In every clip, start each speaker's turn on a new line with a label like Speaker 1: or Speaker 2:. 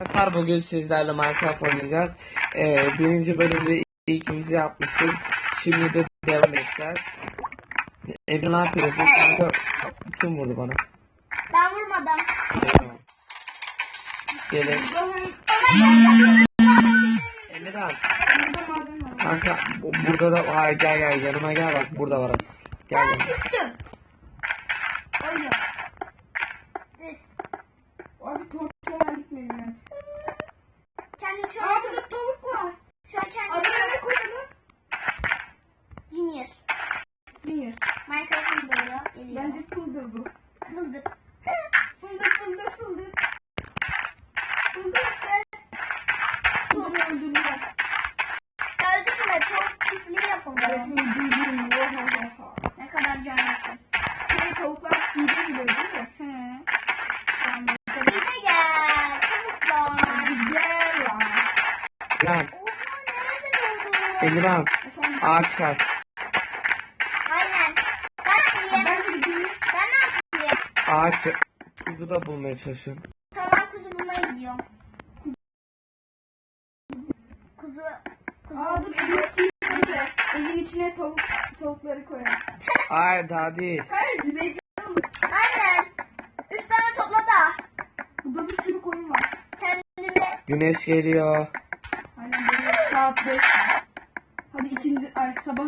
Speaker 1: Arkadaşlar bugün sizlerle Minecraft oynayacağız. Ee, birinci bölümde ilkimizi yapmıştık. Şimdi de devam edeceğiz. Emre ne yapıyorsun? Kanka kim vurdu bana?
Speaker 2: Ben vurmadım.
Speaker 1: Tamam. Gelin. Emirhan. Kanka bu- burada da Aa, gel gel yanıma gel bak burada var. Gel gel.
Speaker 2: düştüm. Oyun.
Speaker 3: Abi tortuya gitmeyin.
Speaker 2: Kendi şu an,
Speaker 3: Abi burada tavuk var.
Speaker 2: şu an kendi
Speaker 3: Adına ne koyalım?
Speaker 2: Junior.
Speaker 3: Niye?
Speaker 2: Minecraft'ın böyle geliyor.
Speaker 3: Bence fıldır bu.
Speaker 2: Fıldır.
Speaker 3: Fıldır fıldır fıldır. Fıldır işte. Fıldır öldürüyor.
Speaker 2: Öldü mü? Çok çiftliği yapıldı.
Speaker 3: Evet öldürdüm. Oha oha.
Speaker 2: Ne kadar canlısın.
Speaker 3: Bir de tavuklar suyda gidiyor değil mi? He. Tamam.
Speaker 2: Bize gel. Çabuklar.
Speaker 3: Güzel ya.
Speaker 1: Lan
Speaker 2: Oha nerede oldu?
Speaker 1: Emirhan ağaç kaz.
Speaker 2: Aynen. Ben yapayım.
Speaker 3: Ben
Speaker 2: yapayım?
Speaker 1: Ağaç kuzu da bulmaya çalışıyorum.
Speaker 2: Tamam kuzu bulmaya gidiyorum. Kuzu. Kuzu.
Speaker 3: Aa dur evin içine. Evin içine tavuk tavukları koyalım.
Speaker 1: Ay daha değil.
Speaker 3: Hayır mı?
Speaker 2: Aynen. Üç tane topla da.
Speaker 3: Burada bir sürü koyun var.
Speaker 2: Kendime.
Speaker 1: Güneş geliyor.
Speaker 3: Aynen böyle saat 5. Hadi ikinci ay sabah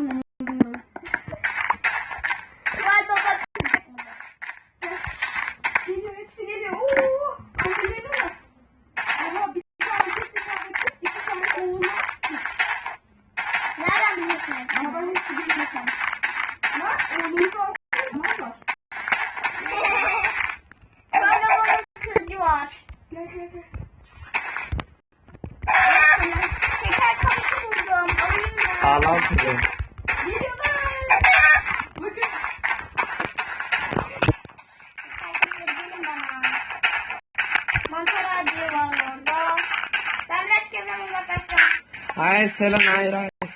Speaker 1: Hayır selam hayır hayır.
Speaker 2: Ben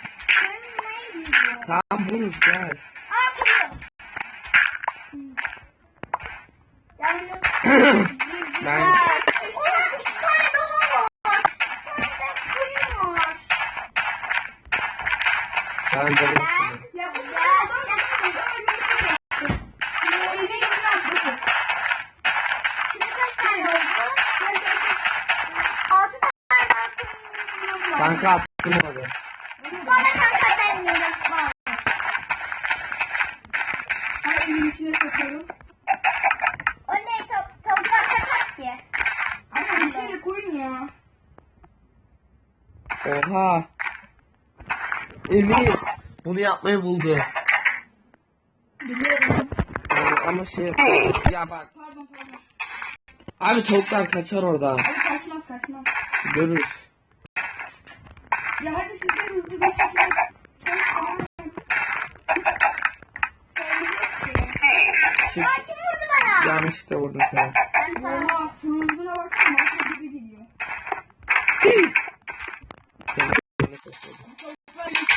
Speaker 2: ne gidiyor?
Speaker 1: Tamam buluruz gel.
Speaker 2: Aa kuzu. Yalnız.
Speaker 1: Ben-
Speaker 2: Ulan iki tane dolu var. Bir tane de koyun var.
Speaker 1: Ben de bulursun.
Speaker 3: Ya bu
Speaker 2: Ya,
Speaker 3: Eve gitmez bakın.
Speaker 2: Şimdi kaç tane oldu? Altı tane var.
Speaker 1: Kanka orada.
Speaker 2: Bana kanka ben. Bana.
Speaker 3: Hadi evin içine sokalım.
Speaker 2: O ne tavuklar kaçak ki?
Speaker 3: Ama de koyun ya.
Speaker 1: Oha. Emir. Bunu yapmayı buldu.
Speaker 3: Biliyorum.
Speaker 1: Ee, ama şey ya bak.
Speaker 3: Pardon pardon.
Speaker 1: Abi tavuklar kaçar orada.
Speaker 3: Abi kaçmaz kaçmaz.
Speaker 1: Görürüz.
Speaker 3: Ya hadi siz de hızlı bir şekilde.
Speaker 1: Çık.
Speaker 2: Aa kim?
Speaker 1: Yanlışlıkla.
Speaker 2: Ben sana.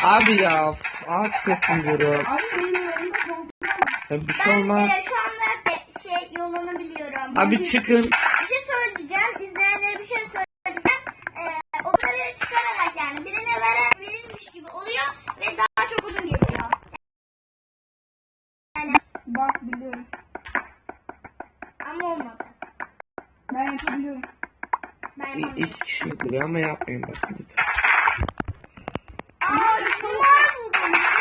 Speaker 1: Abi ya ağaç kesin diyorum. Ya bir şey
Speaker 2: Ben
Speaker 1: olmaz.
Speaker 2: e, şu anda de- şey yolunu biliyorum.
Speaker 1: Abi çıkın.
Speaker 2: Bir şey söyleyeceğim. İzleyenlere bir şey söyleyeceğim. Ee, onları çıkararak yani birine veren verilmiş gibi oluyor ve daha çok uzun geliyor. Yani
Speaker 3: Bak biliyorum.
Speaker 2: ama olmadı.
Speaker 3: Ben yapabiliyorum.
Speaker 2: Ben
Speaker 1: İ-
Speaker 2: yapamadım.
Speaker 1: İki kişi yapılıyor ama yapmayın bak lütfen.
Speaker 2: Aa, buldum.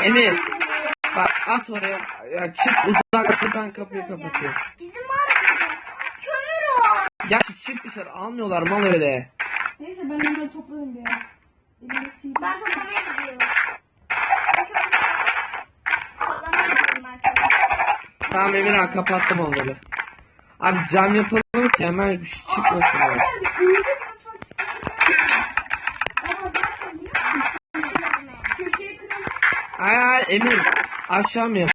Speaker 1: Emir. Bak at oraya. Ya çık uzak buradan kapıyı kapatıyor.
Speaker 2: Bizim var mı? Kömür var.
Speaker 1: Ya çık dışarı almıyorlar mal öyle.
Speaker 3: Neyse ben onları topladım bir ara. Elimde sihir.
Speaker 2: Ben toplamaya gidiyorum. Toplamaya gidiyorum ben.
Speaker 1: Tamam Emirhan kapattım onları. Abi cam yapalım ki hemen bir şey çıkmasın abi. Ay ay Emir aşağı mı yap?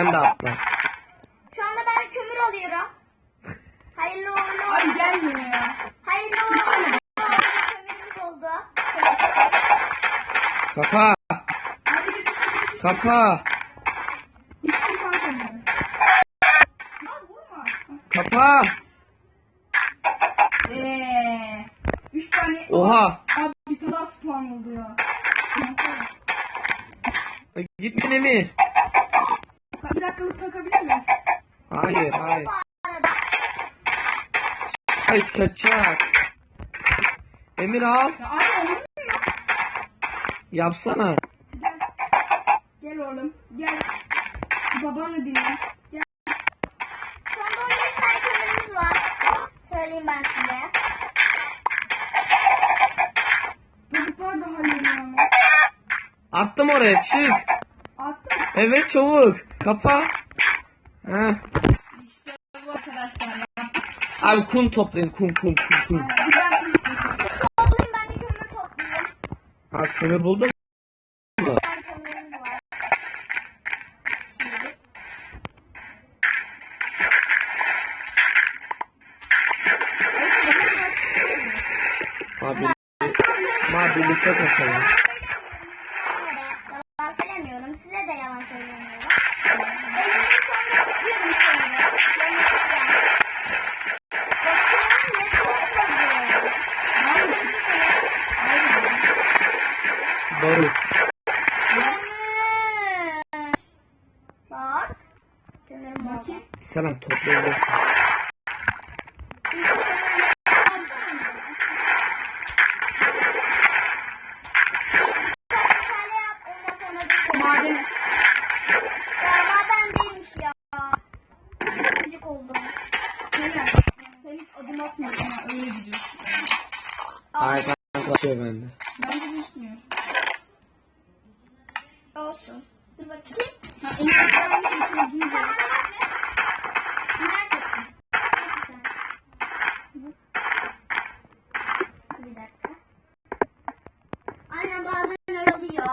Speaker 1: Sen de atla.
Speaker 2: Şu anda ben kömür alıyorum.
Speaker 1: Hayırlı uğurlu.
Speaker 3: Abi gelmiyor
Speaker 1: ya.
Speaker 3: Hayırlı uğurlu. Kömürümüz oldu. Kapa.
Speaker 1: Kapa. Kapa.
Speaker 3: Eee. Üç tane.
Speaker 1: Oha.
Speaker 3: Abi bir tane spawn oldu ya.
Speaker 1: E, Gitme Emir. Hayır hayır. Hayır kaçacak. Emir al.
Speaker 3: Ya ya?
Speaker 1: Yapsana.
Speaker 3: Gel. Gel oğlum. Gel. Babanı dinle. Gel.
Speaker 2: 17 tane kömürümüz var. Söyleyeyim ben size.
Speaker 3: Çocuklar da hallediyor ama.
Speaker 1: Attım oraya çık.
Speaker 3: Attım.
Speaker 1: Evet çabuk. Kapa. Heh.
Speaker 3: İşte bu arkadaşlar ya.
Speaker 1: Abi kum toplayın kum kum kum kum.
Speaker 2: Toplayayım ben de kömür toplayayım.
Speaker 1: Ha kömür buldun mu?
Speaker 2: Ben kömürümüz var. Şimdi.
Speaker 1: Abi, ma birlikte kaçalım.
Speaker 2: Yalan söylemiyorum. Size de yalan söylemiyorum. Elimde sonra tutuyorum kömürü. Bakıyorum ne topluyorum.
Speaker 1: Barut.
Speaker 2: Bak. Kömürüm oldu.
Speaker 3: Bakayım.
Speaker 1: Selam toplayabilirsin.
Speaker 3: Madeni.
Speaker 2: Ya maden değilmiş ya. Gıcık oldum.
Speaker 3: Selam. Sen hiç adım atmıyorsun ha. Öyle gidiyorsun.
Speaker 1: Hayır kanka kaçıyor bende.
Speaker 3: Ben de düşünmüyorum.
Speaker 2: Olsun. Dur bakayım.
Speaker 3: Ha, en azından bir şey uzun
Speaker 2: Sen
Speaker 3: bir-
Speaker 2: bana bak ne? Neredesin? Bir dakika. Aynen bazen öyle oluyor.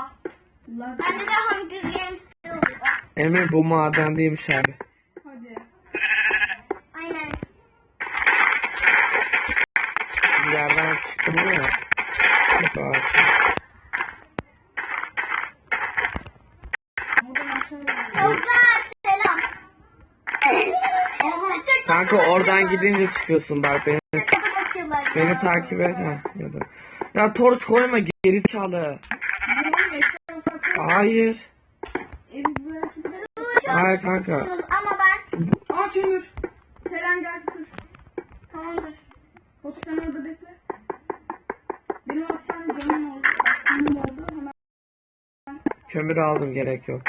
Speaker 3: Lan-
Speaker 2: Bende de Hunger Games'te oluyor.
Speaker 1: Emir bu maden değilmiş abi.
Speaker 3: Hadi.
Speaker 2: Aynen.
Speaker 1: Bir yerden çıktım ya. Bak.
Speaker 3: Buradan aşağı doğru.
Speaker 2: Toplar selam. Aha.
Speaker 1: Kanka oradan gidince çıkıyorsun bak beni beni takip et ha ya da. Ya torç koyma geri çalı. Hayır. Hayır kanka.
Speaker 2: Ama ben
Speaker 3: Aa kömür. Selen gel dur.
Speaker 2: tamamdır.
Speaker 3: Batu sen orada bekle. Benim hastane canım oldu. Canım oldu. Hemen
Speaker 1: Kömür aldım gerek yok.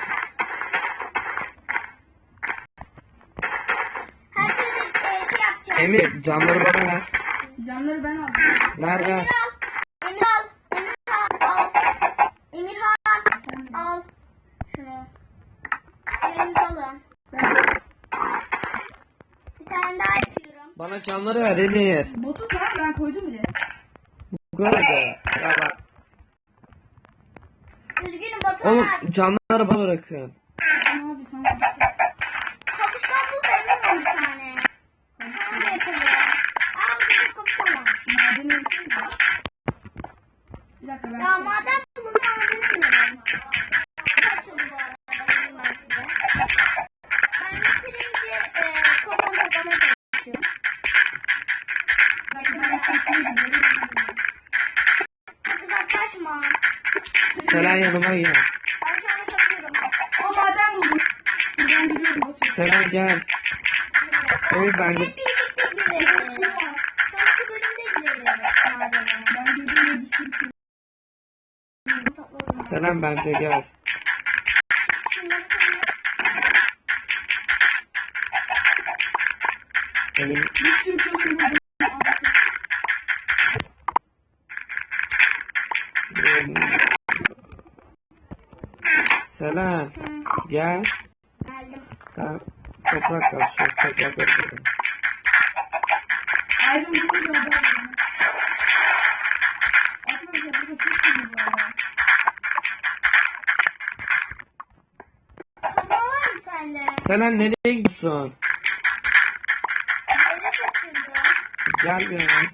Speaker 2: Her türlü e, şey yapacağım.
Speaker 1: Emir camları bana ver.
Speaker 3: camları ben aldım.
Speaker 1: Ver ver.
Speaker 2: Emir al. Emir al. Emir al. Emir al. Al. Şunu. Elinizi alın. Bir tane daha yapıyorum.
Speaker 1: Bana camları ver Emir.
Speaker 3: Batu tamam ben koydum bile.
Speaker 1: Da. Ya bak.
Speaker 2: Üzgünüm Batu
Speaker 1: Oğlum
Speaker 2: ama
Speaker 1: camları bana bırakın.
Speaker 3: Tamam abi tamam.
Speaker 2: kapıştan bul da emin
Speaker 3: Madeni? Bir dakika ben...
Speaker 2: Ya madem bulursan bilmiyorum.
Speaker 1: Selen yanıma gel.
Speaker 2: Ben sana kaçıyorum.
Speaker 3: Aa maden buldum. Buradan gidiyorum Batu.
Speaker 1: Selen gel. Emir bence
Speaker 2: Hep birlikte gidelim. Sonraki bölümde gidelim. madene.
Speaker 3: Ben gidiyorum bir sürü şey.
Speaker 2: Topladım.
Speaker 1: Selen bence gel.
Speaker 2: Şunları sonra-
Speaker 1: Emir
Speaker 3: Bir sürü şey buldum.
Speaker 1: Selen
Speaker 2: Hı,
Speaker 1: gel. Daha toprak
Speaker 2: kalsın. Tekrar bakalım.
Speaker 1: Selen nereye gidiyorsun? Gel
Speaker 2: yanıma.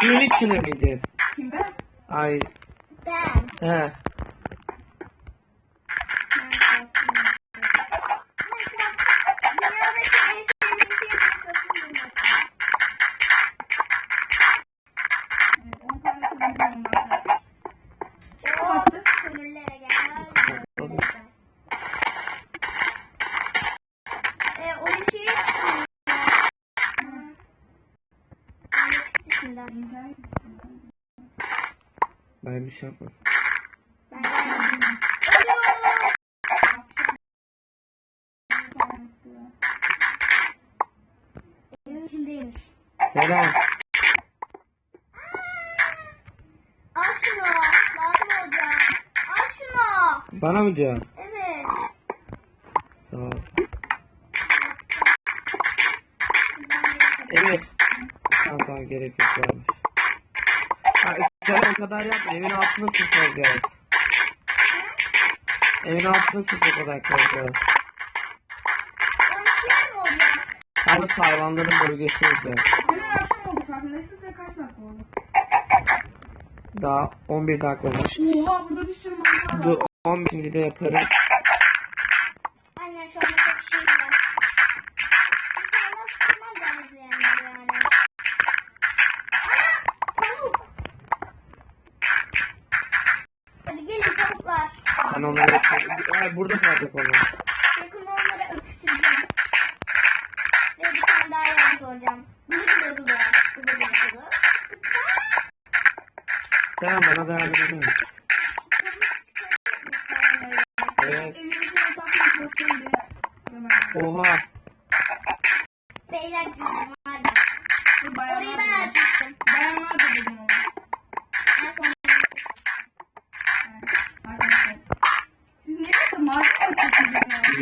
Speaker 1: Suyun içine miydin?
Speaker 3: Kim ben?
Speaker 1: Ay.
Speaker 2: Ben.
Speaker 1: He.
Speaker 2: Dünyadaki en sevdiğim şey başkasının bilmesi.
Speaker 3: Evet, 10 tane kullanacağım onlardan.
Speaker 2: O
Speaker 3: Attı.
Speaker 2: kömürlere gel. E, o bir şey içinden.
Speaker 1: Ben bir şey yapmadım.
Speaker 2: Ben geldim. Alo. Evin içindeymiş.
Speaker 1: Selam. Bana mı diyorsun?
Speaker 2: Evet.
Speaker 1: Sağ ol. Evet. Tamam tamam gerek yok varmış. Kadar yapma. Evin altına sıfır gel. Evin altına sıfır kadar koyacağız. Yalnız hayvanların bölgesi olacak.
Speaker 3: Hemen akşam oldu farkındaysınız ve kaç dakika oldu?
Speaker 1: Daha 11 dakika olmuş.
Speaker 3: Oha burada bir sürü mantar var.
Speaker 1: Dur 11. de yaparım.
Speaker 2: Ben
Speaker 1: onları Ay, burada kalacak onlar.
Speaker 2: Yakında onları öpüştüreceğim. Ve bir tane daha yer soracağım. Bılı bılı bılı. Bılı bılı bılı.
Speaker 1: Tamam bana da yardım edin.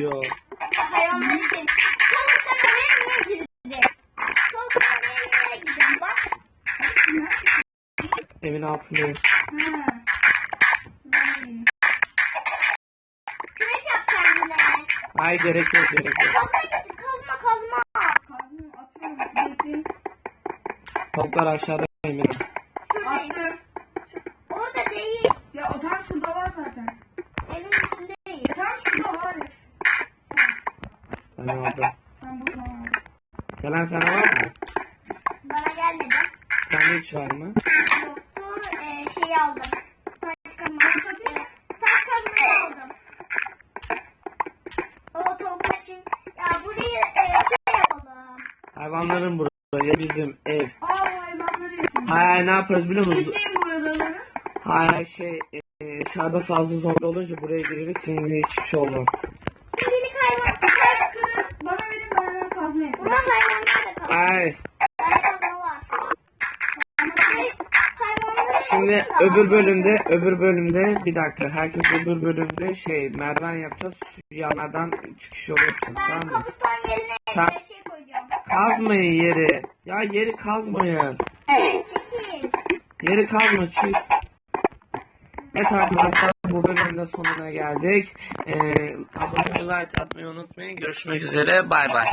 Speaker 1: Yo.
Speaker 2: hayvanlar için. Tavuk sen oraya niye sen oraya niye girdin? Bak.
Speaker 1: Evin altındayım.
Speaker 3: Ha.
Speaker 2: Kürek yap kendine.
Speaker 1: Ay gerek yok gerek yok.
Speaker 2: Kazma. Kazma kazma.
Speaker 3: Atıyorum.
Speaker 1: Toplar aşağıda Emine.
Speaker 2: Şuradayım.
Speaker 3: Attım.
Speaker 2: Orada değil.
Speaker 3: Ya o tam şurada var zaten.
Speaker 2: Evin içindeyim.
Speaker 3: Ya tam şurada var.
Speaker 1: Ben aldım.
Speaker 3: Ben buradan aldım.
Speaker 1: Selam sana var mı?
Speaker 2: Bana gelmedi.
Speaker 1: Sende hiç var mı?
Speaker 2: Yoktu. E, şeyi aldım. Saç kazma. E, saç kazmayı aldım. O tavuk için. Ya burayı e, şey yapalım.
Speaker 1: Hayvanların buraya bizim ev.
Speaker 3: Aa hayvanları yapıyorum.
Speaker 1: Hayır ne yaparız biliyor musun?
Speaker 3: Çekeyim bu araları.
Speaker 1: Hayır şey e, dışarıda fazla zombi olunca buraya gireriz senin hiçbir şey olmaz.
Speaker 2: Şimdilik hayvan.
Speaker 3: Kaskını bana verin ben hemen kazma yapayım.
Speaker 2: Burada hayvanlar da kalır.
Speaker 1: Ay
Speaker 2: Hayvanlar var. Hay- Hayvanları
Speaker 1: şimdi öbür bölümde öbür bölümde bir dakika herkes öbür bölümde şey merdiven yapacağız. Yanlardan çıkış yolu yapacağız tamam mı?
Speaker 2: yerine e, şey koyacağım.
Speaker 1: Kazmayın yeri. Ya yeri kazmayın. Yeri kazma çık. Evet arkadaşlar bu bölümün de sonuna geldik. Ee, abone olmayı, like atmayı unutmayın. Görüşmek üzere. Bay bay.